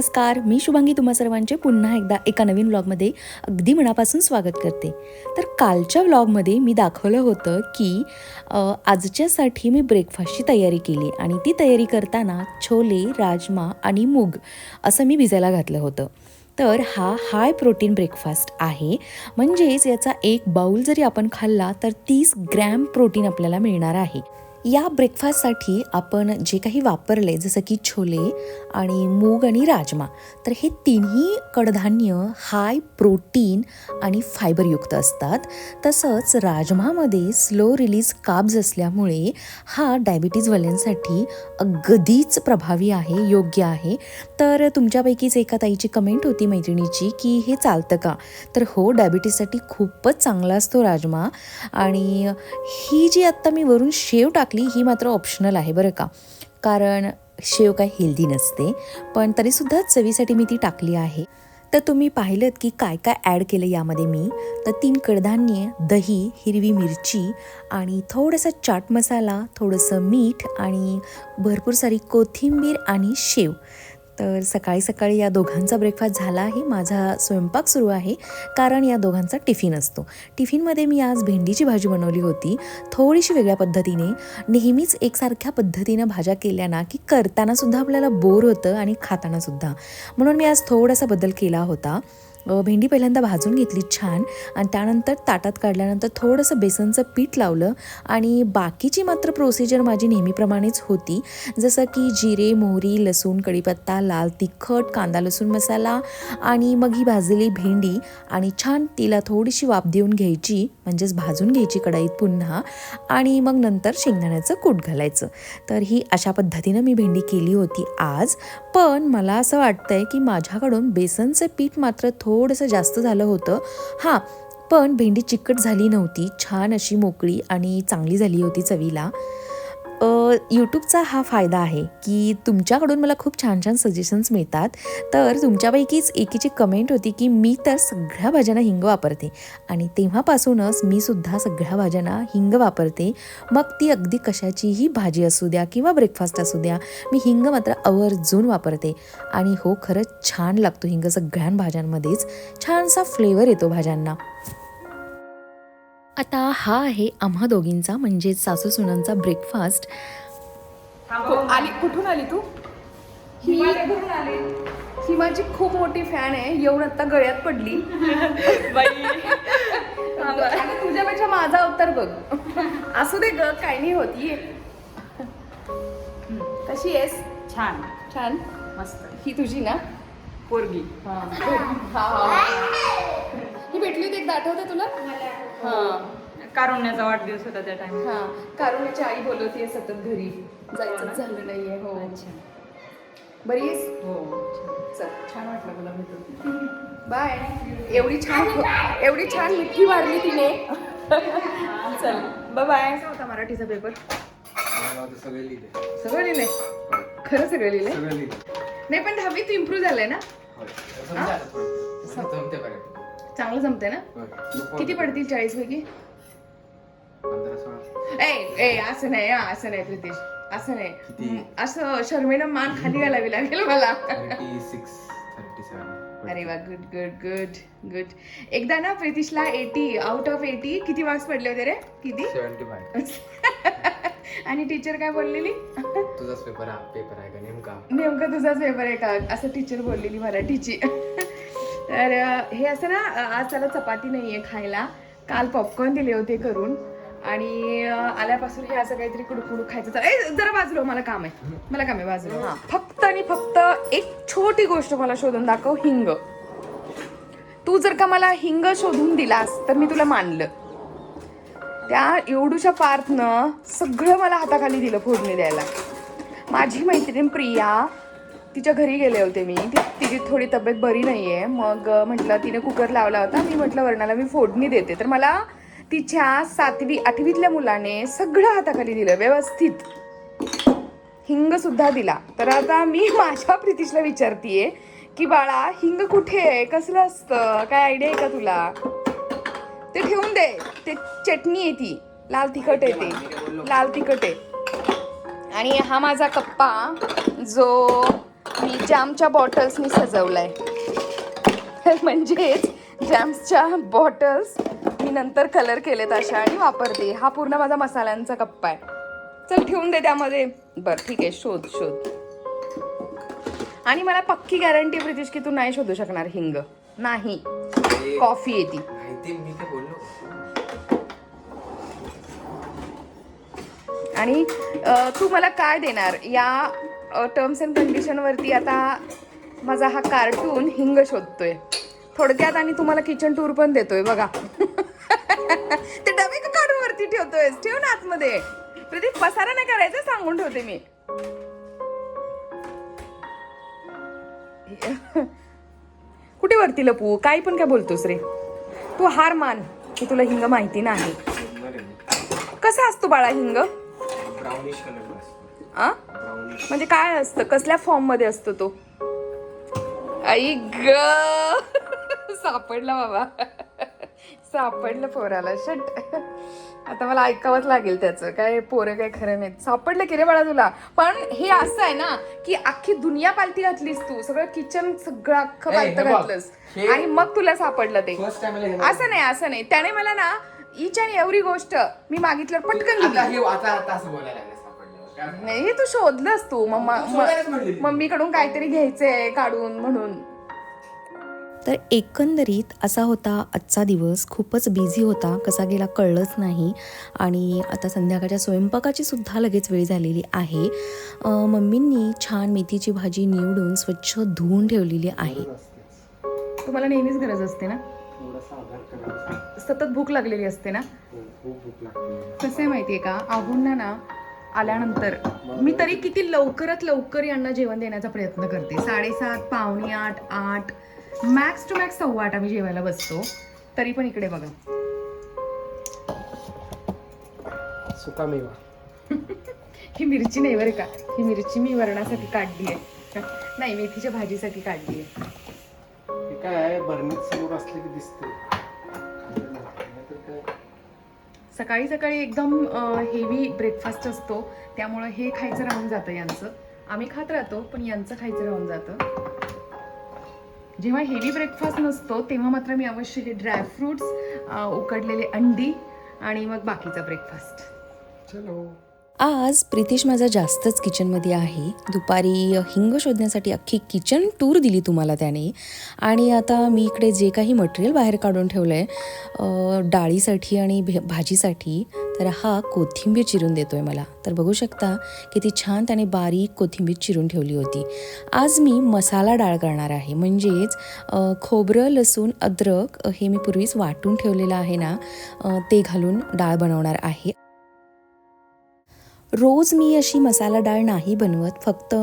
नमस्कार मी शुभांगी तुम्हा सर्वांचे पुन्हा एकदा एका नवीन व्लॉगमध्ये अगदी मनापासून स्वागत करते. तर कालच्या व्लॉगमध्ये मी दाखवलं होतं की आजच्यासाठी मी ब्रेकफास्टची तयारी केली आणि ती तयारी करताना छोले राजमा आणि मूग असं मी भिजायला घातलं होतं. तर हा हाय प्रोटीन ब्रेकफास्ट आहे. म्हणजेच याचा एक बाऊल जरी आपण खाल्ला तर तीस ग्रॅम प्रोटीन आपल्याला मिळणार आहे. या ब्रेकफास्टसाठी आपण जे काही वापरले जसं की छोले आणि मूग आणि राजमा तर हे तिन्ही कडधान्य हाय प्रोटीन आणि फायबरयुक्त असतात. तसंच राजमामध्ये स्लो रिलीज काब्ज असल्यामुळे हा डायबिटीजवाल्यांसाठी अगदीच प्रभावी आहे योग्य आहे. तर तुमच्यापैकीच एका ताईची कमेंट होती मैत्रिणीची की हे चालतं का? तर हो डायबिटीजसाठी खूपच चांगला असतो राजमा. आणि ही जी आत्ता मी वरून शेव टाकली ही मात्र ऑप्शनल आहे बरं का. कारण शेव काय हेल्दी नसते. पण तरीसुद्धा चवीसाठी मी ती टाकली आहे. तर तुम्ही पाहिलं की काय काय ॲड केलं यामध्ये मी. तर तीन कडधान्ये दही हिरवी मिरची आणि थोडासा चाट मसाला थोडंसं मीठ आणि भरपूर सारी कोथिंबीर आणि शेव. तर सकाळी सकाळी या दोघांचा ब्रेकफास्ट झाला आहे माझा स्वयंपाक सुरू आहे. कारण या दोघांचा टिफिन असतो. टिफिनमध्ये मी आज भेंडीची भाजी बनवली होती. थोडीशी वेगळ्या पद्धतीने. नेहमीच एकसारख्या पद्धतीनं भाज्या केल्या ना की करतानासुद्धा आपल्याला बोर होतं आणि खातानासुद्धा म्हणून मी आज थोडासा बदल केला होता. भेंडी पहिल्यांदा भाजून घेतली छान आणि त्यानंतर ताटात काढल्यानंतर थोडंसं बेसनचं पीठ लावलं आणि बाकीची मात्र प्रोसिजर माझी नेहमीप्रमाणेच होती. जसं की जिरे मोहरी लसूण कढीपत्ता लाल तिखट कांदा लसूण मसाला आणि मग ही भाजलेली भेंडी आणि छान तिला थोडीशी वाफ देऊन घ्यायची म्हणजेच भाजून घ्यायची कढईत पुन्हा आणि मग नंतर शेंगदाण्याचं कूट घालायचं. तर ही अशा पद्धतीनं मी भेंडी केली होती आज. पण मला असं वाटतंय की माझ्याकडून बेसनचं पीठ मात्र थोडंसं जास्त झालं होतं. हां पण भेंडी चिकट झाली नव्हती. छान अशी मोकळी आणि चांगली झाली होती चवीला. यूट्यूबचा हा फायदा आहे की तुमच्याकडून मला खूप छान छान सजेशन्स मिळतात. तर तुमच्यापैकीच एकीची कमेंट होती की मी तर सगळ्या भाज्यांना हिंग वापरते. आणि तेव्हापासूनच मी सुद्धा सगळ्या भाज्यांना हिंग वापरते. मग ती अगदी कशाचीही भाजी असू द्या किंवा ब्रेकफास्ट असू द्या मी हिंग मात्र आवर्जून वापरते. आणि हो खरंच छान लागतो हिंग सगळ्या भाज्यांमध्येच. छानसा फ्लेवर येतो भाज्यांना. आता हा आहे आम्हा दोघींचा म्हणजेच सासू सुनांचा ब्रेकफास्ट को- आली कुठून आली तू? ही ही माझी खूप मोठी फॅन आहे. येऊन आता गळ्यात पडली. तुझ्यापेक्षा माझा अवतार बघ. असू दे ग काय नाही होत. ये. कशी आहेस? छान. छान? मस्त. ही तुझी ना? पोरगी. हा. हा, हा. ही भेटली होती एकदा आठवते तुला? हा. कारुण्याचा वाढदिवस होता त्या टाइम हा. कारुण्याची आई बोलवतीये सतत घरी. जायचं झालं नाहीये हो. अच्छा. बरी आहेस? हो चल. छान वाटलं मला भेटून. बाय. एवढी छान एवढी छान मिठी मारली तिने. चल. बाय बाय होता मराठीचा पेपर सगळे लिहिले. सगळं लिहिलंय खरं सगळं लिहिलंय सगळं लिहिले. नाही पण दहावीत इम्प्रूव्ह झालंय ना? होय. थोडं. जमते बऱ्यापैकी. चांगलं जमतंय ना. किती पडतील चाळीस पैकी? ए ए असं नाही असं नाही प्रितेश. असं नाही. असं शर्मेनं मान खाली घालावी लागेल मला. अरे वा गुड गुड गुड गुड एकदा ना प्रितिशला एटी आउट ऑफ एटी किती मार्क्स पडले होते रे? किती? आणि टीचर काय बोललेली? तुझाच पेपर पेपर आहे का नेमका? नेमकं तुझाच पेपर आहे का? असं टीचर बोललेली मराठीची. तर हे असं ना आज त्याला चपाती नाहीये खायला. काल पॉपकॉर्न दिले होते करून. आणि आल्यापासून हे असं काहीतरी कुडकुडू खायचं तर- ए, जरा बाजूला मला काम आहे. मला काम आहे बाजूला हा. फक्त आणि फक्त एक छोटी गोष्ट मला शोधून दाखव हिंग. तू जर का मला हिंग शोधून दिलास तर मी तुला मानलं. त्या एवढूच्या पार्थनं सगळं मला हाताखाली दिलं फोडणी द्यायला. माझी मैत्रीण प्रिया तिच्या घरी गेले होते मी. ती तिची थोडी तब्येत बरी नाही आहे मग म्हटलं तिने कुकर लावला होता. मी म्हटलं वर्णाला मी फोडणी देते. तर मला तिच्या सातवी आठवीतल्या मुलाने सगळं हाताखाली दिलं व्यवस्थित. हिंग सुद्धा दिला. तर आता मी माझ्या प्रितीशला विचारतीये की बाळा हिंग कुठे आहे? कसलं असतं? काय आयडिया आहे का तुला? ते ठेवून दे. ते चटणी आहे ती. लाल तिखट आहे ते. लाल तिखट आहे. आणि हा माझा कप्पा जो मी जॅमच्या बॉटल्सनी सजवलाय. म्हणजेच जॅम्सच्या बॉटल्स मी नंतर कलर केलेत अशा आणि वापरते. हा पूर्ण माझा मसाल्यांचा कप्पा आहे. चल ठेवून दे त्यामध्ये. बरं ठीक आहे. शोध शोध. आणि मला पक्की गॅरंटी प्रितिश की तू नाही शोधू शकणार हिंग. नाही. कॉफी येते आणि तू मला काय देणार? या टर्म्स अँड कंडिशनवरती आता माझा हा कार्टून हिंग शोधतोय. थोडक्यात आणि तुम्हाला किचन टूर पण देतोय बघा. ते डबे का काढून वरती ठेवतोय ठेव ना आतमध्ये. प्रदीप पसारा नाही करायचा सांगून ठेवते मी. कुठे वरती लपू? काही पण काय बोलतोस रे. तू हार मान. की तुला हिंग माहिती नाही. कसा असतो बाळा हिंग? ब्राउनिश कलर आ? म्हणजे काय असतं? कसल्या फॉर्ममध्ये असतो तो? आई ग! सापडला बाबा. सापडलं पोराला. शट. आता मला ऐकावंच लागेल त्याचं. काय पोरं काय खरं नाही सापडलं की रे बाळा तुला? पण हे असं आहे ना की अख्खी दुनिया पालती घातलीस तू. सगळं किचन सगळं अख्खं पालतं घातलंस. आणि मग तुला सापडलं ते. असं नाही असं नाही. त्याने मला ना इच आणि एवढी गोष्ट मी मागितल्यावर पटकन आता नाही हे तू शोधलंस तू. मम्मा. मम्मीकडून काहीतरी घ्यायचंय काढून म्हणून. तर एकंदरीत असा होता आजचा दिवस. खूपच बिझी होता. कसा गेला कळलंच नाही. आणि आता संध्याकाळच्या स्वयंपाकाची सुद्धा लगेच वेळ झालेली आहे. मम्मींनी छान मेथीची भाजी निवडून स्वच्छ धुवून ठेवलेली आहे. तुम्हाला नेहमीच गरज असते ना? सतत भूक लागलेली असते ना? कसं आहे माहितीये का? आहुंना ना आल्यानंतर मी तरी किती लवकरात लवकर यांना जेवण देण्याचा प्रयत्न करते. साडेसात पावणे आठ आठ मॅक्स टू मॅक्स सव्वा आठ आम्ही जेवायला बसतो. तरी पण इकडे बघा. सुकामेवा. ही मिरची नाही बरं का? ही मिरची मी वरणासाठी काढली आहे. नाही मेथीच्या भाजीसाठी काढली आहे. काय आहे? बरणीत समोर असले की दिसते सकाळी सकाळी एकदम हेवी ब्रेकफास्ट असतो. त्यामुळं हे खायचं राहून जातं यांचं. आम्ही खात राहतो पण यांचं खायचं राहून जातं. जेव्हा हेवी ब्रेकफास्ट नसतो तेव्हा मात्र मी अवश्य हे ड्रायफ्रुट्स उकडलेले अंडी आणि मग बाकीचा ब्रेकफास्ट चलो. आज प्रितिश माझा जास्तच किचनमध्ये आहे. दुपारी हिंग शोधण्यासाठी अख्खी किचन टूर दिली तुम्हाला त्याने. आणि आता मी इकडे जे काही मटेरियल बाहेर काढून ठेवलं आहे डाळीसाठी आणि भे भाजीसाठी तर हा कोथिंबीर चिरून देतो आहे मला. तर बघू शकता किती छान त्याने बारीक कोथिंबीर चिरून ठेवली होती. आज मी मसाला डाळ करणार आहे. म्हणजेच खोबरं लसूण अद्रक हे मी पूर्वीच वाटून ठेवलेलं आहे ना ते घालून डाळ बनवणार आहे. रोज मी अशी मसाला डाळ नाही बनवत. फक्त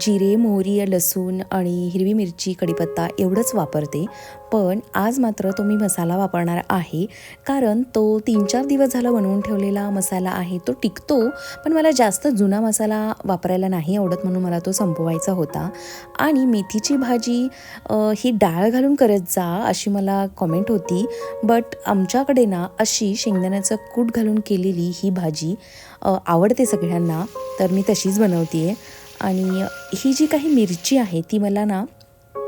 जिरे मोहरी लसूण आणि हिरवी मिरची कढीपत्ता एवढंच वापरते. पण आज मात्र तो मी मसाला वापरणार आहे. कारण तो तीन चार दिवस झाला बनवून ठेवलेला मसाला आहे. तो टिकतो पण मला जास्त जुना मसाला वापरायला नाही आवडत म्हणून मला तो संपवायचा होता. आणि मेथीची भाजी ही डाळ घालून करत जा अशी मला कॉमेंट होती. बट आमच्याकडे ना अशी शेंगदाण्याचं कूट घालून केलेली ही भाजी आवडते सगळ्यांना. तर मी तशीच बनवते आहे आणि ही जी काही मिरची आहे ती मला ना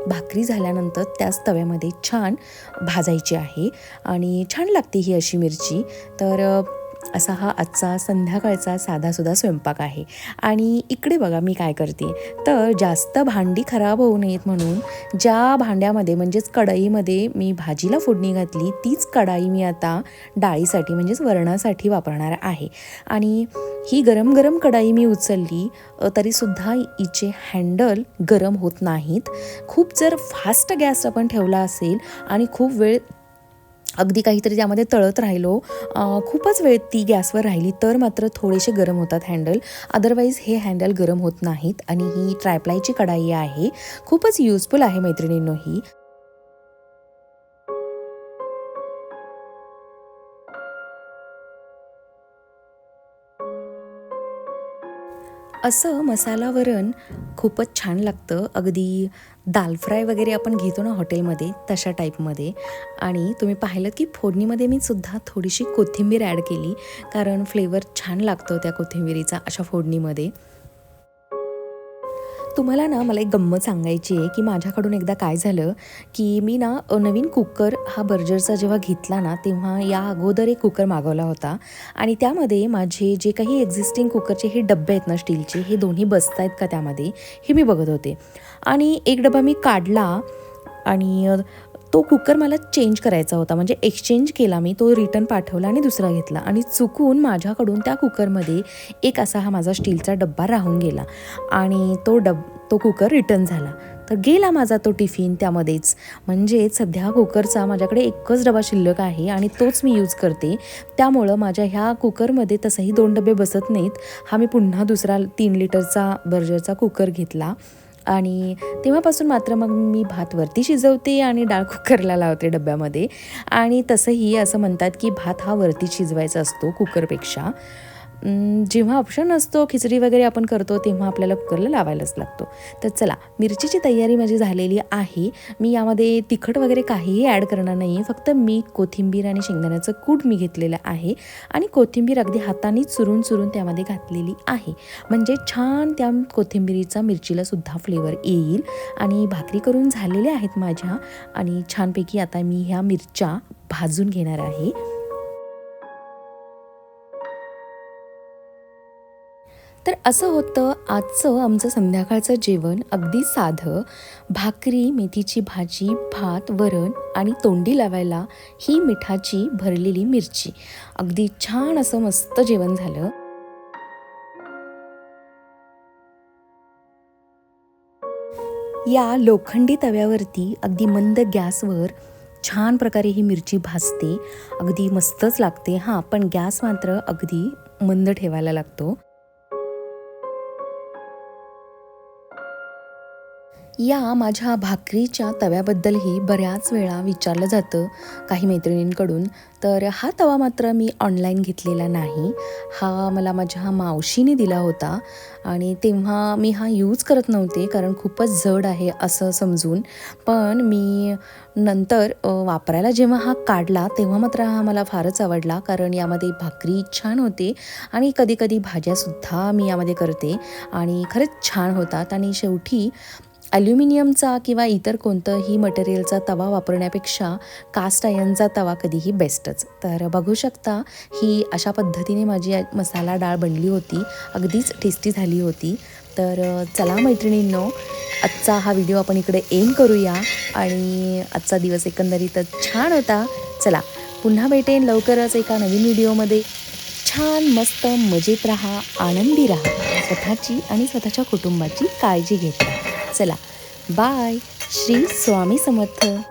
भाकरी झाल्यानंतर त्याच तव्यामध्ये छान भाजायची आहे. आणि छान लागते ही अशी मिरची. तर असा हा आजचा संध्याकाळचा साधासुद्धा स्वयंपाक आहे. आणि इकडे बघा मी काय करते. तर जास्त भांडी खराब होऊ नयेत म्हणून ज्या भांड्यामध्ये म्हणजेच कढईमध्ये मी भाजीला फोडणी घातली तीच कढाई मी आता डाळीसाठी म्हणजेच वरणासाठी वापरणार आहे. आणि ही गरम गरम कढाई मी उचलली तरीसुद्धा हिचे हँडल गरम होत नाहीत. खूप जर फास्ट गॅस आपण ठेवला असेल आणि खूप वेळ अगदी काहीतरी त्यामध्ये तळत राहिलो खूपच वेळ ती गॅसवर राहिली तर मात्र थोडेसे गरम होतात हँडल. अदरवाईज हे हँडल गरम होत नाहीत आणि ही ट्रायप्लायची कढाई आहे. खूपच युजफुल आहे मैत्रिणींनो ही. असं मसाला वरण खूपच छान लागतं. अगदी दाल फ्राय वगैरे आपण घेतो ना हॉटेलमध्ये तशा टाईपमध्ये. आणि तुम्ही पाहिलं की फोडणीमध्ये मी सुद्धा थोडीशी कोथिंबीर ॲड केली. कारण फ्लेवर छान लागतो त्या कोथिंबीरीचा अशा फोडणीमध्ये. तुम्हाला ना मला एक गंमत सांगायची आहे की माझ्याकडून एकदा काय झालं की मी ना नवीन कुकर हा बर्जरचा जेव्हा घेतला ना तेव्हा या अगोदर एक कुकर मागवला होता. आणि त्यामध्ये माझे जे काही एक्झिस्टिंग कुकरचे हे डबे आहेत ना स्टीलचे हे दोन्ही बसत आहेत का त्यामध्ये हे मी बघत होते. आणि एक डबा मी काढला आणि तो कुकर मला चेंज करायचा होता. म्हणजे एक्सचेंज केला मी तो रिटर्न पाठवला आणि दुसरा घेतला. आणि चुकून माझ्याकडून त्या कुकरमध्ये एक असा हा माझा स्टीलचा डब्बा राहून गेला. आणि तो डब तो कुकर रिटर्न झाला. तर गेला माझा तो टिफिन त्यामध्येच. म्हणजेच सध्या कुकरचा माझ्याकडे एकच डबा शिल्लक आहे आणि तोच मी यूज करते. त्यामुळं माझ्या ह्या कुकरमध्ये तसंही दोन डबे बसत नाहीत. हा मी पुन्हा दुसरा तीन लिटरचा बर्जरचा कुकर घेतला. आणि तेव्हापासून मात्र मग मी भात वरती शिजवते आणि डाळ कुकरला लावते डब्यामध्ये. आणि तसंही असं म्हणतात की भात हा वरती शिजवायचा असतो कुकरपेक्षा. जेव्हा ऑप्शन असतो खिचडी वगैरे आपण करतो तेव्हा आपल्याला कुकरला लावायलाच लागतो. तर चला मिरचीची तयारी माझी झालेली आहे. मी यामध्ये तिखट वगैरे काहीही ॲड करणार नाही आहे फक्त मीठ कोथिंबीर आणि शेंगदाण्याचं कूट मी घेतलेलं आहे. आणि कोथिंबीर अगदी हाताने चुरून चुरून त्यामध्ये घातलेली आहे. म्हणजे छान त्या कोथिंबीरीचा मिरचीला सुद्धा फ्लेवर येईल. आणि भाकरी करून झालेल्या आहेत माझ्या. आणि छानपैकी आता मी ह्या मिरच्या भाजून घेणार आहे. तर असं होतं आजचं आमचं संध्याकाळचं जेवण अगदी साधं. भाकरी मेथीची भाजी भात वरण आणि तोंडी लावायला ही मिठाची भरलेली मिरची. अगदी छान असं मस्त जेवण झालं. या लोखंडी तव्यावरती अगदी मंद गॅसवर छान प्रकारे ही मिरची भाजते. अगदी मस्तच लागते. हां पण गॅस मात्र अगदी मंद ठेवायला लागतो. या माझ्या भाकरीच्या तव्याबद्दलही बऱ्याच वेळा विचारलं जातं काही मैत्रिणींकडून. तर हा तवा मात्र मी ऑनलाईन घेतलेला नाही. हा मला माझ्या मावशीने दिला होता आणि तेव्हा मी हा यूज करत नव्हते कारण खूपच जड आहे असं समजून. पण मी नंतर वापरायला जेव्हा हा काढला तेव्हा मात्र हा मला फारच आवडला कारण यामध्ये भाकरी छान होते आणि कधीकधी भाज्यासुद्धा मी यामध्ये करते आणि खरंच छान होतात. आणि शेवटी ॲल्युमिनियमचा किंवा इतर कोणतंही मटेरियलचा तवा वापरण्यापेक्षा कास्ट आयनचा तवा कधीही बेस्टच तर बघू शकता ही अशा पद्धतीने माझी मसाला डाळ बनली होती. अगदीच टेस्टी झाली होती. तर चला मैत्रिणींनो आजचा हा व्हिडिओ आपण इकडे एम करूया. आणि आजचा दिवस एकंदरीतच छान होता. चला पुन्हा भेटेन लवकरच एका नवीन व्हिडिओमध्ये छान मस्त मजेत राहा आनंदी राहा. स्वतःची आणि स्वतःच्या कुटुंबाची काळजी घेत राहा. चला. बाय. श्री स्वामी समर्थ.